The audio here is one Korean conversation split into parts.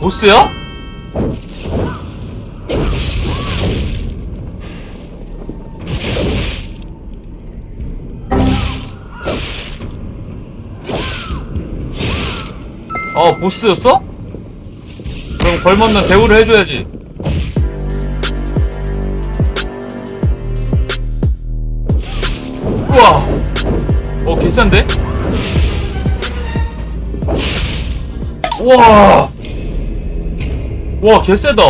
보스야? 어 보스였어? 그럼 걸맞는 대우를 해줘야지 우와 어 개싼데? 우와 와 개쎄다.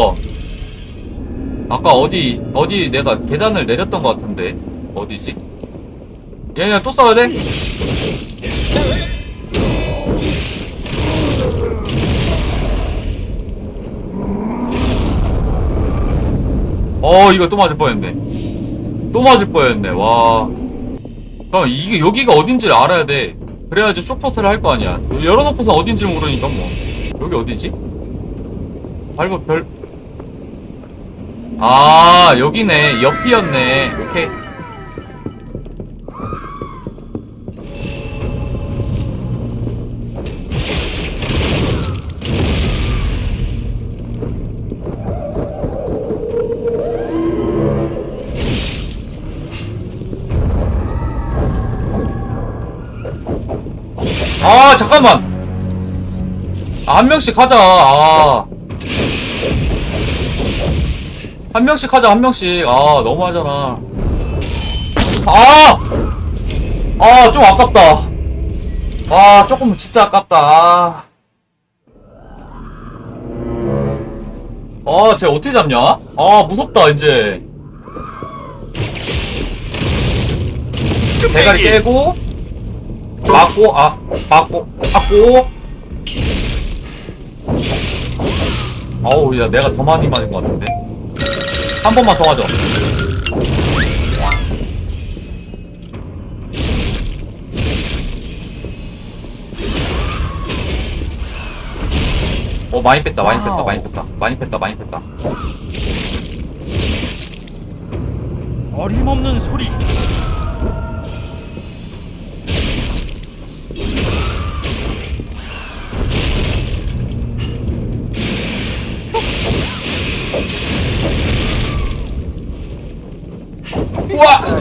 아까 어디 어디 내가 계단을 내렸던 것 같은데? 어디지? 얘네 또 싸워야 돼? 어 이거 또 맞을 뻔했네. 또 맞을 뻔했네 와. 잠깐 이게 여기가 어딘지를 알아야 돼. 그래야지 쇼퍼트를 할 거 아니야. 열어놓고서 어딘지 모르니까 뭐. 여기 어디지? 발버 별. 아, 여기네. 옆이었네. 오케이. 아, 잠깐만. 아, 한 명씩 하자. 아. 한 명씩 하자, 한 명씩. 아, 너무 하잖아. 아! 아, 좀 아깝다. 아, 조금 진짜 아깝다. 아. 아, 쟤 어떻게 잡냐? 아, 무섭다, 이제. 대가리 깨고, 맞고, 아, 맞고, 맞고. 아우, 야, 내가 더 많이 맞은 것 같은데. 한 번만 더 하죠. 어 많이 뺐다 많이 뺐다 많이 뺐다. 많이 뺐다 많이 뺐다. 어림없는 소리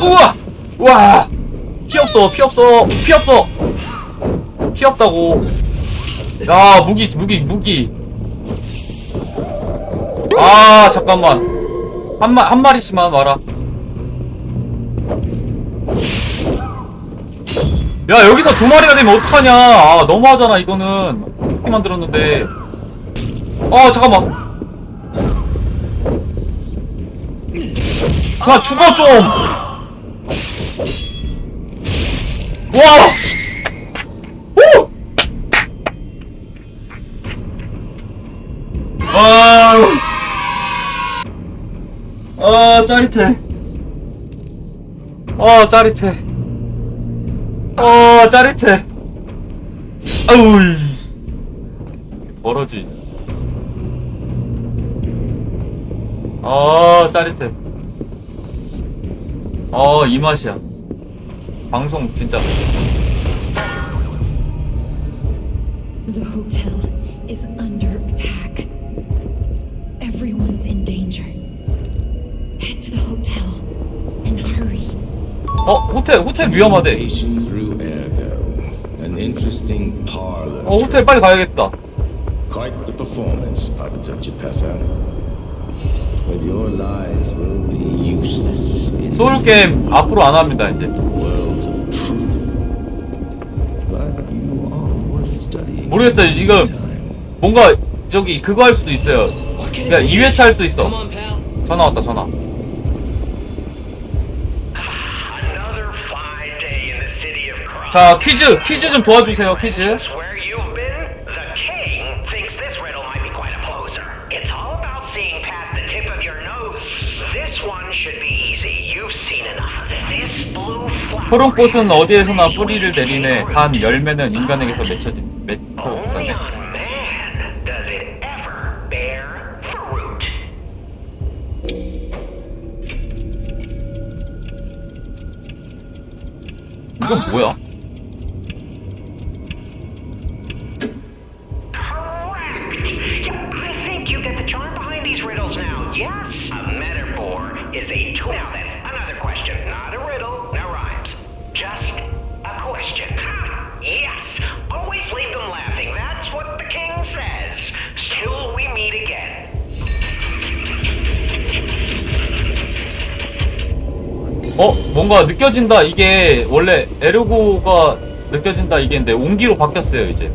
우와! 우와! 피 없어 피 없어 피 없어. 피 없다고. 야 무기 무기 무기. 아 잠깐만. 한, 마, 한 마리씩만 와라. 야 여기서 두 마리가 되면 어떡하냐? 아 너무하잖아 이거는. 어떻게 만들었는데. 아 잠깐만. 그냥 죽어 좀 와! 오! 아, 아 짜릿해. 아 짜릿해. 아 짜릿해. 아우. 이. 멀어지. 아 짜릿해. 어, 이 맛이야. 방송 진짜. The hotel is under attack. Everyone's in danger. Head to the hotel and hurry. 어, 호텔, 호텔 위험하대. Navigation through Ergo. An interesting parlor. 어, 호텔 빨리 가야겠다. Quite the performance, I would touch it, pass out. But your lies will be useless in 소울 게임 앞으로 안 합니다, 이제. 모르겠어요, 이거 뭔가, 저기, 그거 할 수도 있어요. 그냥 2회차 할 수 있어. 전화 왔다, 전화. 자, 퀴즈, 퀴즈 좀 도와주세요, 퀴즈. 초롱꽃은 어디에서나 뿌리를 내리네. 단 열매는 인간에게서 맺혀진 맺고 있다네. 이건 뭐야? 어 뭔가 느껴진다 이게 원래 에르고가 느껴진다 이게인데 온기로 바뀌었어요 이제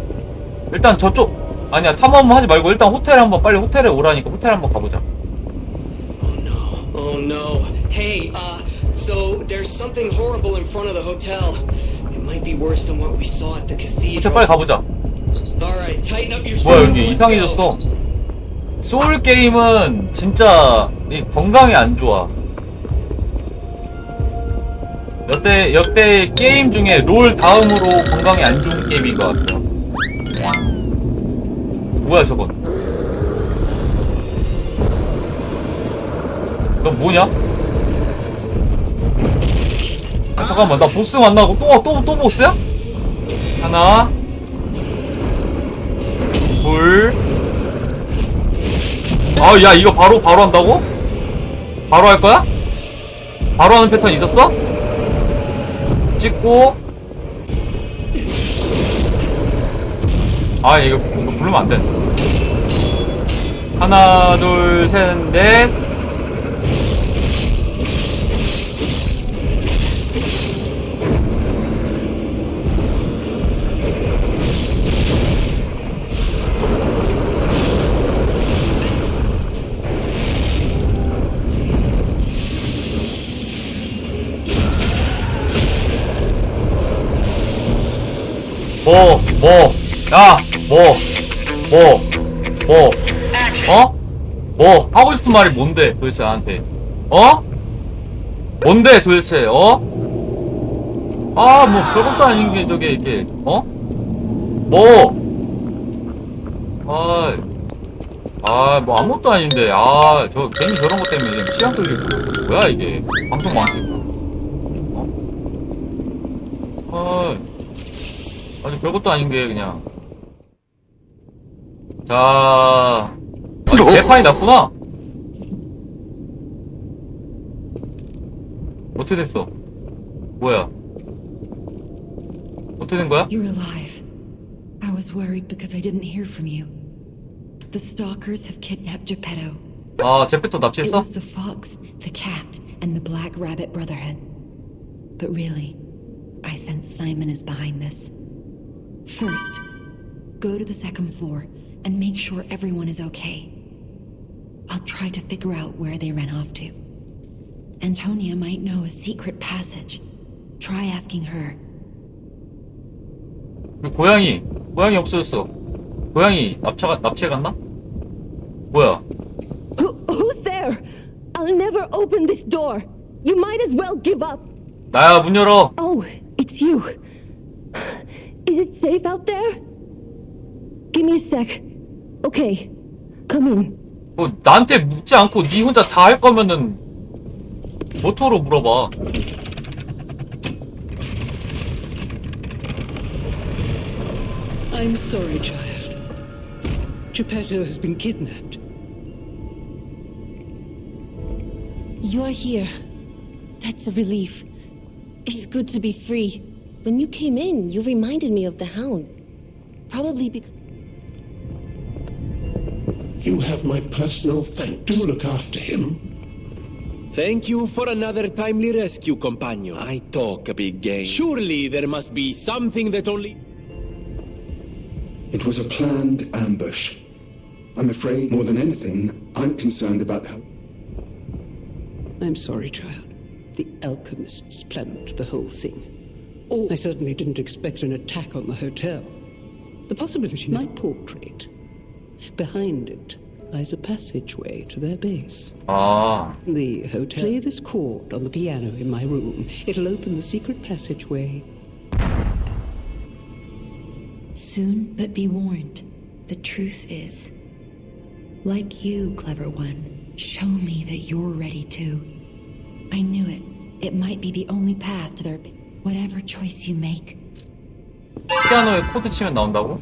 일단 저쪽 아니야 탐험 하지 말고 일단 호텔 한번 빨리 호텔에 오라니까 호텔 한번 가보자 Oh no. Oh no. Hey, uh, so there's something horrible in front of the hotel. It might be worse than what we saw at the 호텔 cathedral. 빨리 가보자 Alright, tighten up your 뭐야 여기 let's 이상해졌어 go. 소울 게임은 진짜 이 건강에 안 좋아 역대 역대 게임 중에 롤 다음으로 건강에 안 좋은 게임인 것 같아요 뭐야 저건 넌 뭐냐? 아, 잠깐만 나 보스 만나고 또 또또 보스야? 하나 둘 아, 야, 이거 바로, 바로 한다고? 바로 할 거야? 바로 하는 패턴 있었어? 찍고. 아, 이거, 이거 부르면 안 돼. 하나, 둘, 셋, 넷. 뭐, 뭐, 야, 뭐, 뭐, 뭐, 어? 뭐, 하고 싶은 말이 뭔데, 도대체 나한테? 어? 뭔데, 도대체, 어? 아, 뭐, 별것도 아닌 게, 저게, 이렇게, 어? 뭐? 아, 아, 뭐, 아무것도 아닌데, 아, 저, 괜히 저런 것 때문에 지금 시간 끌리고, 뭐야, 이게. 방송 망치고. 어? 아, 아니 별것도 아닌 게 그냥 자 아니 개판이 났구나 어떻게 됐어 뭐야 어떻게 된 거야? You're alive. I was worried because I didn't hear from you. The stalkers have kidnapped Geppetto. 아 제페토 It 납치했어? was the fox, the cat, and the Black Rabbit Brotherhood. But really, I sense Simon is behind this. First, go to the second floor and make sure everyone is okay. I'll try to figure out where they ran off to. Antonia might know a secret passage. Try asking her. 그 고양이 고양이 없어졌어 고양이 납치가 납치해 갔나? 뭐야 Who, who's there? I'll never open this door. You might as well give up. 나야 문 열어 Oh, it's you. Is it safe out there? Give me a sec. Okay, come in. 뭐 나한테 묻지 않고 네 혼자 다 할 거면은 모토로 물어봐 I'm sorry, child. Geppetto has been kidnapped. You're here. That's a relief. It's good to be free. When you came in, you reminded me of the hound. Probably because. You have my personal thanks. Do look after him. Thank you for another timely rescue, companion. I talk a big game. Surely there must be something that only. It was a planned ambush. I'm afraid, more than anything, I'm concerned about how. I'm sorry, child. The alchemists planned the whole thing. I certainly didn't expect an attack on the hotel. The possibility, my portrait. Behind it lies a passageway to their base. Ah. The hotel. Play this chord on the piano in my room. It'll open the secret passageway. Soon, but be warned. The truth is, like you, clever one, show me that you're ready too. I knew it. It might be the only path to their. 피아노에 코드 치면 나온다고?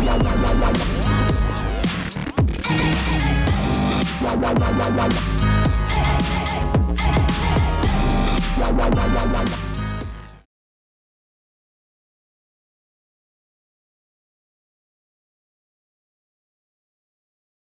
la la la la